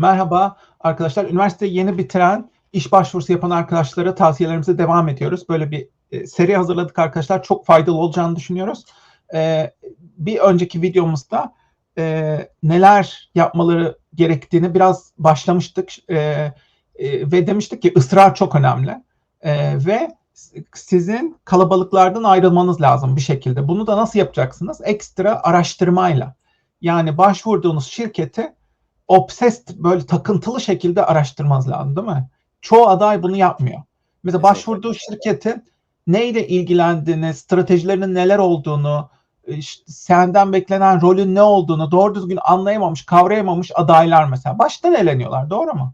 Merhaba arkadaşlar. Üniversite yeni bitiren, iş başvurusu yapan arkadaşlara tavsiyelerimize devam ediyoruz. Böyle bir e, seri hazırladık arkadaşlar. Çok faydalı olacağını düşünüyoruz. E, bir önceki videomuzda e, neler yapmaları gerektiğini biraz başlamıştık ve demiştik ki ısrar çok önemli ve sizin kalabalıklardan ayrılmanız lazım bir şekilde. Bunu da nasıl yapacaksınız? Ekstra araştırmayla. Yani başvurduğunuz şirketi obsessed böyle takıntılı şekilde araştırmanız lazım değil mi? Çoğu aday bunu yapmıyor. Mesela başvurduğu şirketin neyle ilgilendiğini, stratejilerinin neler olduğunu, işte senden beklenen rolün ne olduğunu doğru düzgün anlayamamış, kavrayamamış adaylar mesela. Baştan eleniyorlar doğru mu?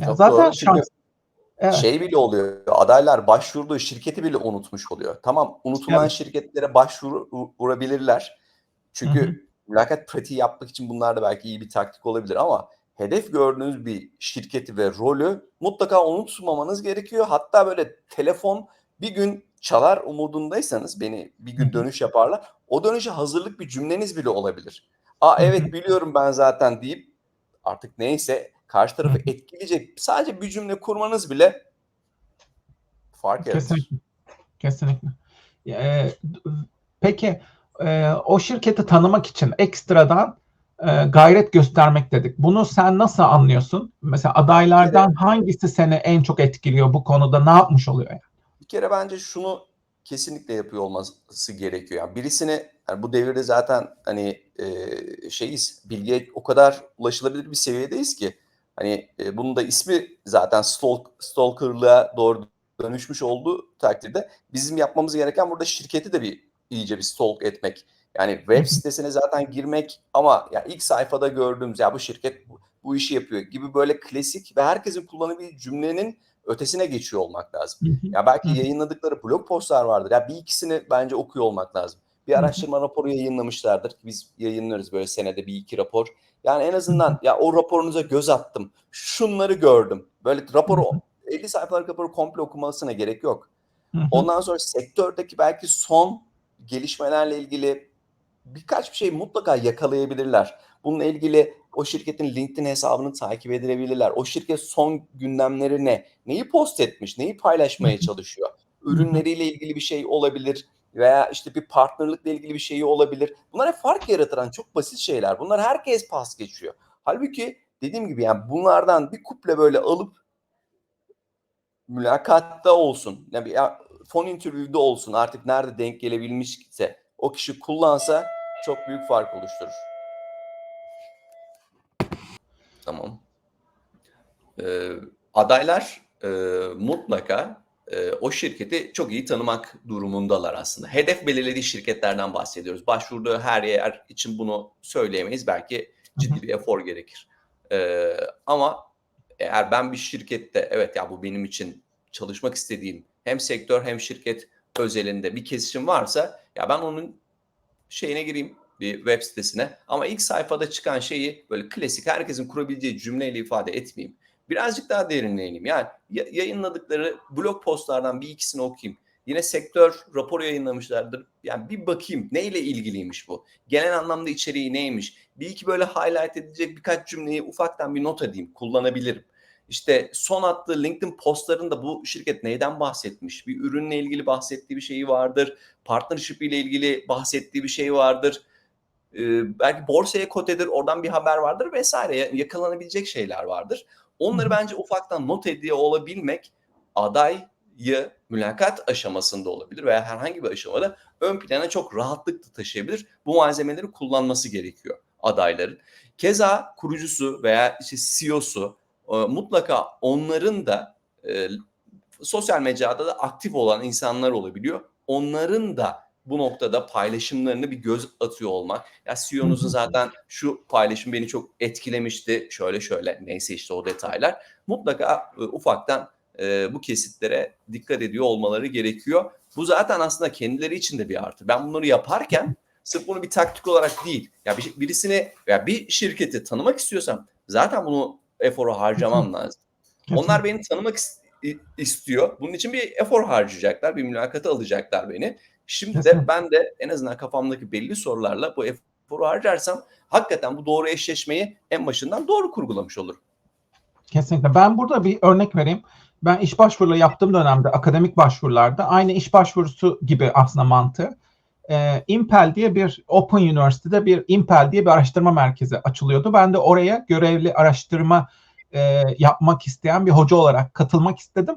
Yani Çok zaten doğru. Şans. Evet. Şey bile oluyor. Adaylar başvurduğu şirketi bile unutmuş oluyor. Tamam unutulan Evet. şirketlere başvurabilirler. Çünkü Hı hı. Mülakat pratiği yapmak için bunlar da belki iyi bir taktik olabilir ama hedef gördüğünüz bir şirketi ve rolü mutlaka unutmamanız gerekiyor. Hatta böyle telefon bir gün çalar umudundaysanız beni bir gün dönüş yaparlar. O dönüşe hazırlık bir cümleniz bile olabilir. Aa evet biliyorum ben zaten deyip artık neyse karşı tarafı etkileyecek sadece bir cümle kurmanız bile fark yaratır. Kesinlikle. Kesinlikle. Eee, peki eee, o şirketi tanımak için ekstradan eee, gayret göstermek dedik. Bunu sen nasıl anlıyorsun? Mesela adaylardan hangisi seni en çok etkiliyor bu konuda? Ne yapmış oluyor yani? bir kere bence şunu kesinlikle yapıyor olması gerekiyor. Yani birisini yani bu devirde zaten hani e, şeyiz bilgiye o kadar ulaşılabilir bir seviyedeyiz ki hani e, bunun da ismi zaten stalk, stalkerlığa doğru dönüşmüş olduğu takdirde bizim yapmamız gereken burada şirketi de bir iyice bir stalk etmek. Yani web sitesine zaten girmek ama ya ilk sayfada gördüğümüz ya bu şirket bu, bu işi yapıyor gibi böyle klasik ve herkesin kullanabildiği cümlenin ötesine geçiyor olmak lazım. Ya belki yayınladıkları blog postlar vardır. Ya bir ikisini bence okuyor olmak lazım. Bir araştırma raporu yayınlamışlardır. Biz yayınlarız böyle senede bir iki rapor. Yani en azından ya o raporunuza göz attım. Şunları gördüm. Böyle raporu hı. 50 sayfalık raporu komple okumasına gerek yok. Ondan sonra sektördeki belki son gelişmelerle ilgili birkaç bir şey mutlaka yakalayabilirler. Bununla ilgili o şirketin LinkedIn hesabını takip edebilirler. O şirket son gündemleri ne? Neyi post etmiş? Neyi paylaşmaya çalışıyor? Ürünleriyle ilgili bir şey olabilir veya işte bir partnerlikle ilgili bir şeyi olabilir. Bunlar hep fark yaratan çok basit şeyler. Bunlar herkes pas geçiyor. Halbuki dediğim gibi yani bunlardan bir kuple böyle alıp mülakatta olsun. Yani phone interview'de olsun. Artık nerede denk gelebilmişse o kişi kullansa çok büyük fark oluşturur. Tamam. Ee, adaylar e, mutlaka e, o şirketi çok iyi tanımak durumundalar aslında. Hedef belirlediği şirketlerden bahsediyoruz. Başvurduğu her yer için bunu söyleyemeyiz. Belki ciddi bir efor gerekir. Ee, ama eğer ben bir şirkette evet ya bu benim için çalışmak istediğim hem sektör hem şirket özelinde bir kesişim varsa ya ben onun şeyine gireyim bir web sitesine ama ilk sayfada çıkan şeyi böyle klasik herkesin kurabileceği cümleyle ifade etmeyeyim. Birazcık daha derinleyeyim. Yani ya- yayınladıkları blog postlardan bir ikisini okuyayım. Yine sektör raporu yayınlamışlardır. Yani bir bakayım neyle ilgiliymiş bu? Genel anlamda içeriği neymiş? Bir iki böyle highlight edilecek birkaç cümleyi ufaktan bir not edeyim, kullanabilirim. İşte son attığı LinkedIn postlarında bu şirket neyden bahsetmiş? Bir ürünle ilgili bahsettiği bir şeyi vardır. Partnership ile ilgili bahsettiği bir şey vardır. Ee, belki borsaya kotedir, oradan bir haber vardır vesaire. Ya- Yakalanabilecek şeyler vardır. Onları bence ufaktan not ediyor olabilmek adayı mülakat aşamasında olabilir veya herhangi bir aşamada ön plana çok rahatlıkla taşıyabilir. Bu malzemeleri kullanması gerekiyor adayların. Keza kurucusu veya işte CEO'su e, mutlaka onların da e, sosyal mecrada da aktif olan insanlar olabiliyor. Onların da bu noktada paylaşımlarını bir göz atıyor olmak. Ya CEO'nuzun zaten şu paylaşım beni çok etkilemişti. Şöyle şöyle neyse işte o detaylar. Mutlaka e, ufaktan e, bu kesitlere dikkat ediyor olmaları gerekiyor. Bu zaten aslında kendileri için de bir artı. Ben bunları yaparken sırf bunu bir taktik olarak değil. Ya bir, birisini veya bir şirketi tanımak istiyorsam zaten bunu eforu harcamam lazım. Onlar beni tanımak istiyor. Bunun için bir efor harcayacaklar, bir mülakata alacaklar beni. Şimdi de ben de en azından kafamdaki belli sorularla bu eforu harcarsam hakikaten bu doğru eşleşmeyi en başından doğru kurgulamış olurum. Kesinlikle. Ben burada bir örnek vereyim. Ben iş başvuruları yaptığım dönemde akademik başvurularda aynı iş başvurusu gibi aslında mantığı. Ee, Impel diye bir Open University'de bir Impel diye bir araştırma merkezi açılıyordu. Ben de oraya görevli araştırma e, yapmak isteyen bir hoca olarak katılmak istedim.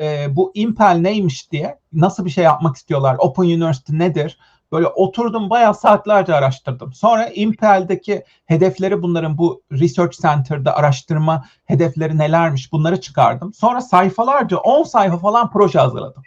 E, bu Impel neymiş diye, nasıl bir şey yapmak istiyorlar, Open University nedir? Böyle oturdum bayağı saatlerce araştırdım. Sonra Impel'deki hedefleri bunların bu Research Center'da araştırma hedefleri nelermiş bunları çıkardım. Sonra sayfalarca 10 sayfa falan proje hazırladım.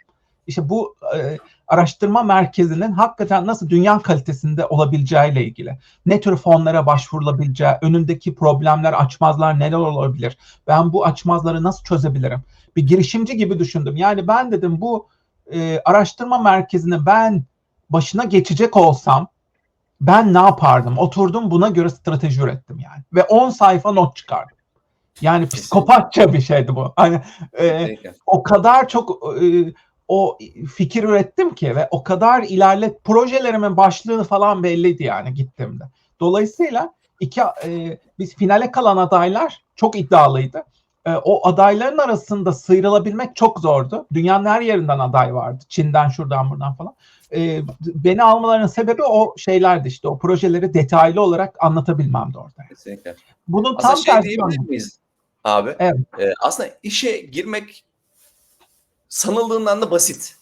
İşte bu e, araştırma merkezinin hakikaten nasıl dünya kalitesinde olabileceğiyle ilgili. Ne tür fonlara başvurulabileceği, önündeki problemler, açmazlar neler olabilir? Ben bu açmazları nasıl çözebilirim? Bir girişimci gibi düşündüm. Yani ben dedim bu e, araştırma merkezine ben başına geçecek olsam ben ne yapardım? Oturdum buna göre strateji ürettim yani. Ve 10 sayfa not çıkardım. Yani psikopatça bir şeydi bu. Hani e, o kadar çok e, o fikir ürettim ki ve o kadar ilerlet projelerimin başlığı falan belliydi yani gittiğimde. Dolayısıyla iki e, biz finale kalan adaylar çok iddialıydı. E, o adayların arasında sıyrılabilmek çok zordu. Dünyanın her yerinden aday vardı. Çin'den, şuradan, buradan falan. E, beni almalarının sebebi o şeylerdi işte. O projeleri detaylı olarak anlatabilmemdi orada. Kesinlikle. Bunun aslında tam şey tersi. miyiz abi? Evet. Ee, aslında işe girmek sanıldığından da basit.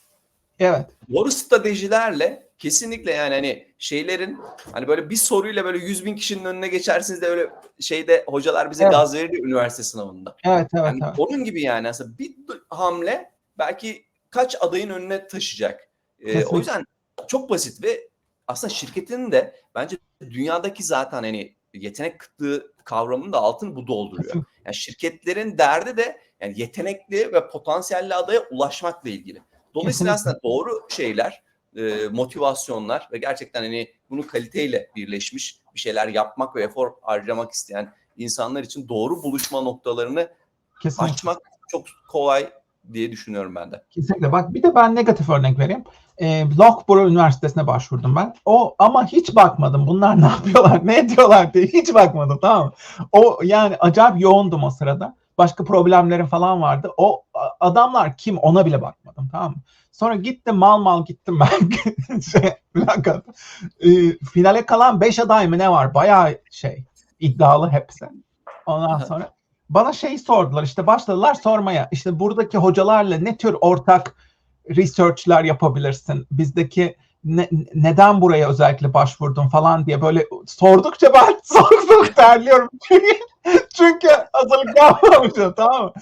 Evet. Doğru stratejilerle kesinlikle yani hani şeylerin hani böyle bir soruyla böyle 100 bin kişinin önüne geçersiniz de öyle şeyde hocalar bize Evet. gaz verir üniversite sınavında. Evet, evet, Yani evet. onun gibi yani aslında bir hamle belki kaç adayın önüne taşıyacak. Ee, o yüzden çok basit ve aslında şirketin de bence dünyadaki zaten hani yetenek kıtlığı kavramının da altını bu dolduruyor. Yani şirketlerin derdi de yani yetenekli ve potansiyelli adaya ulaşmakla ilgili. Dolayısıyla aslında doğru şeyler, e, motivasyonlar ve gerçekten hani bunu kaliteyle birleşmiş bir şeyler yapmak ve efor harcamak isteyen insanlar için doğru buluşma noktalarını Kesinlikle. açmak çok kolay diye düşünüyorum ben de. Kesinlikle. Bak bir de ben negatif örnek vereyim. E, Loughborough Üniversitesi'ne başvurdum ben. O ama hiç bakmadım. Bunlar ne yapıyorlar, ne ediyorlar diye hiç bakmadım tamam mı? O yani acayip yoğundum o sırada. Başka problemlerim falan vardı. O adamlar kim ona bile bakmadım tamam mı? Sonra gittim mal mal gittim ben. şey, mülakat. E, finale kalan 5 aday mı ne var? Bayağı şey iddialı hepsi. Ondan sonra bana şey sordular işte başladılar sormaya işte buradaki hocalarla ne tür ortak research'ler yapabilirsin bizdeki ne- neden buraya özellikle başvurdun falan diye böyle sordukça ben soğuk terliyorum çünkü, hazırlık yapmamışım tamam mı?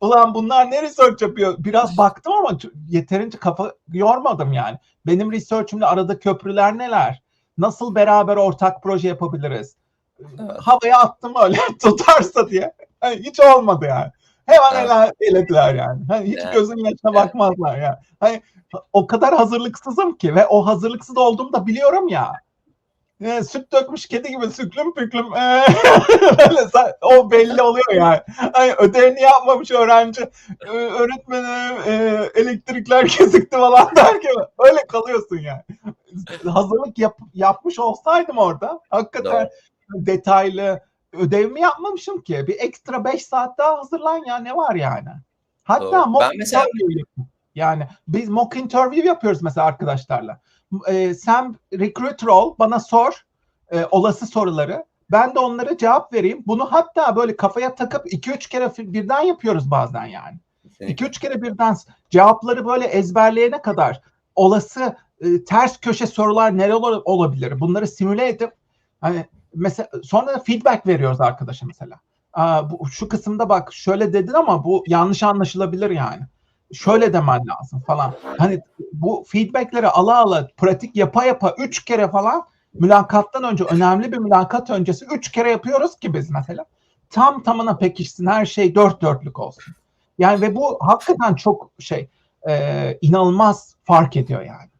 Ulan bunlar ne research yapıyor? Biraz baktım ama yeterince kafa yormadım yani. Benim research'ümle arada köprüler neler? Nasıl beraber ortak proje yapabiliriz? Evet. Havaya attım öyle tutarsa diye. Hani hiç olmadı yani. Hemen Evet. elediler yani. Hani hiç Evet. gözümün Evet. bakmazlar yani. Hani o kadar hazırlıksızım ki ve o hazırlıksız olduğumu da biliyorum ya. E, süt dökmüş kedi gibi süklüm püklüm e, o belli oluyor yani. Hani ödevini yapmamış öğrenci e, öğretmenim e, elektrikler kesikti falan derken öyle kalıyorsun yani. Hazırlık yap, yapmış olsaydım orada hakikaten detaylı ödevimi yapmamışım ki. Bir ekstra 5 saat daha hazırlan ya ne var yani. Hatta Doğru. mock Ben mesela- interview yapıyorum. yani biz mock interview yapıyoruz mesela arkadaşlarla. Ee, sen recruiter ol, bana sor e, olası soruları. Ben de onlara cevap vereyim. Bunu hatta böyle kafaya takıp 2-3 kere birden yapıyoruz bazen yani. 2-3 kere birden cevapları böyle ezberleyene kadar olası e, ters köşe sorular neler ol- olabilir? Bunları simüle edip hani mesela sonra feedback veriyoruz arkadaşa mesela. Aa, bu, şu kısımda bak şöyle dedin ama bu yanlış anlaşılabilir yani. Şöyle demen lazım falan. Hani bu feedbackleri ala ala pratik yapa yapa 3 kere falan mülakattan önce önemli bir mülakat öncesi 3 kere yapıyoruz ki biz mesela. Tam tamına pekişsin her şey dört dörtlük olsun. Yani ve bu hakikaten çok şey e, inanılmaz fark ediyor yani.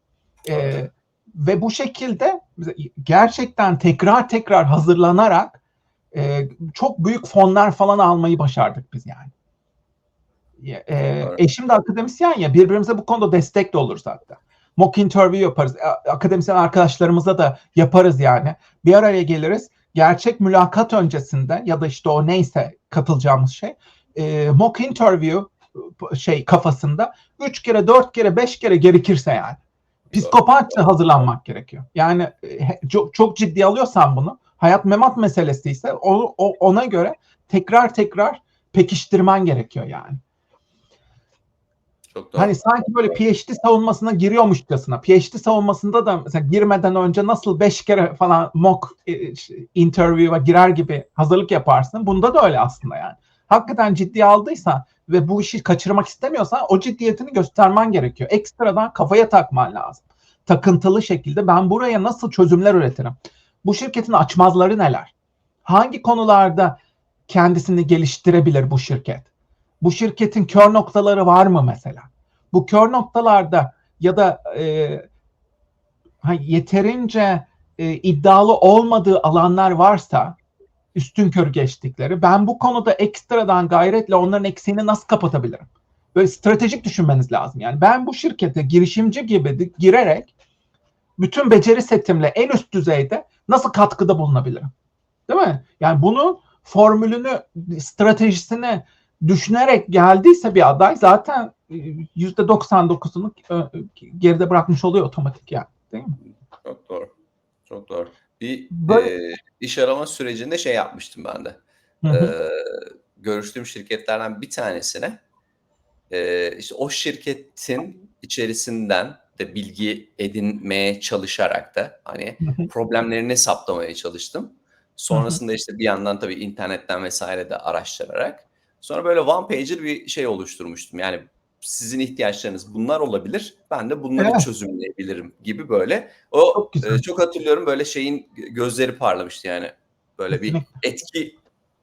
E, ve bu şekilde gerçekten tekrar tekrar hazırlanarak e, çok büyük fonlar falan almayı başardık biz yani. E, eşim de akademisyen ya birbirimize bu konuda destek de oluruz hatta. Mock interview yaparız. Akademisyen arkadaşlarımıza da yaparız yani. Bir araya geliriz. Gerçek mülakat öncesinde ya da işte o neyse katılacağımız şey e, mock interview e, şey kafasında üç kere, dört kere, beş kere gerekirse yani. Psikopatça hazırlanmak gerekiyor. Yani e, çok, çok ciddi alıyorsan bunu hayat memat meselesi ise o, o- ona göre tekrar tekrar pekiştirmen gerekiyor yani. Çok doğru. Hani sanki böyle PhD savunmasına giriyormuşçasına. PhD savunmasında da mesela girmeden önce nasıl beş kere falan mock e, ş- interview'a girer gibi hazırlık yaparsın. Bunda da öyle aslında yani. Hakikaten ciddiye aldıysan ve bu işi kaçırmak istemiyorsan o ciddiyetini göstermen gerekiyor. Ekstradan kafaya takman lazım. Takıntılı şekilde ben buraya nasıl çözümler üretirim? Bu şirketin açmazları neler? Hangi konularda kendisini geliştirebilir bu şirket? Bu şirketin kör noktaları var mı mesela? Bu kör noktalarda ya da e, yeterince e, iddialı olmadığı alanlar varsa üstün kör geçtikleri ben bu konuda ekstradan gayretle onların eksiğini nasıl kapatabilirim? Böyle stratejik düşünmeniz lazım. Yani ben bu şirkete girişimci gibi girerek bütün beceri setimle en üst düzeyde nasıl katkıda bulunabilirim? Değil mi? Yani bunun formülünü, stratejisini düşünerek geldiyse bir aday zaten e, yüzde 99'unu e, geride bırakmış oluyor otomatik yani. Değil mi? Çok doğru. Çok doğru. Bir Böyle- e, iş arama sürecinde şey yapmıştım ben de. Hı hı. Ee, görüştüğüm şirketlerden bir tanesine e, işte o şirketin içerisinden de bilgi edinmeye çalışarak da hani Hı hı. problemlerini saptamaya çalıştım. Sonrasında işte bir yandan tabii internetten vesaire de araştırarak sonra böyle one pager bir şey oluşturmuştum. Yani sizin ihtiyaçlarınız bunlar olabilir. Ben de bunları Evet. çözümleyebilirim gibi böyle. O Çok güzel. e, çok hatırlıyorum böyle şeyin gözleri parlamıştı yani. Böyle bir etki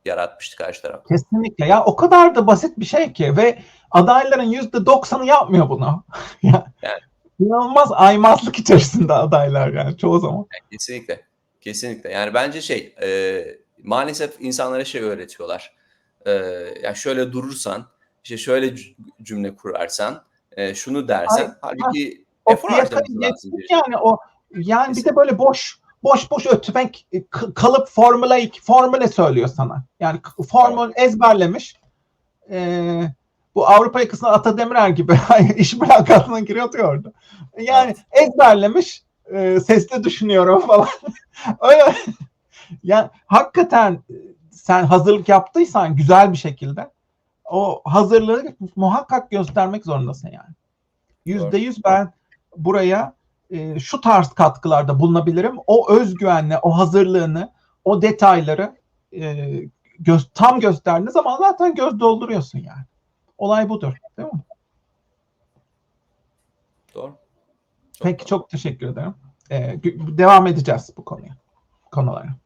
yaratmıştı karşı taraf. Kesinlikle. Ya o kadar da basit bir şey ki ve adayların yüzde doksanı yapmıyor bunu. ya, Yani. İnanılmaz aymazlık içerisinde adaylar yani çoğu zaman. Kesinlikle. Kesinlikle. Yani bence şey e, maalesef insanlara şey öğretiyorlar. E, ya şöyle durursan, işte şöyle cümle kurarsan, e, şunu dersen, Ay, halbuki O efor fiyakayı harcaması lazım. yani o yani bir de böyle boş boş boş ötmek e, kalıp formüle formüle söylüyor sana. Yani formül ezberlemiş. Ee, bu Avrupa yakasında Ata Demirer gibi iş mülakatına giriyordu orada. Yani ezberlemiş e, sesli düşünüyorum falan. Öyle. Yani hakikaten e, sen hazırlık yaptıysan güzel bir şekilde o hazırlığı muhakkak göstermek zorundasın yani. Yüzde yüz ben buraya e, şu tarz katkılarda bulunabilirim. O özgüvenle, o hazırlığını, o detayları e, göz, tam gösterdiğin zaman zaten göz dolduruyorsun yani. Olay budur. Değil mi? Doğru. Çok Peki doğru. çok teşekkür ederim. E, gü- devam edeceğiz bu konuya, konulara.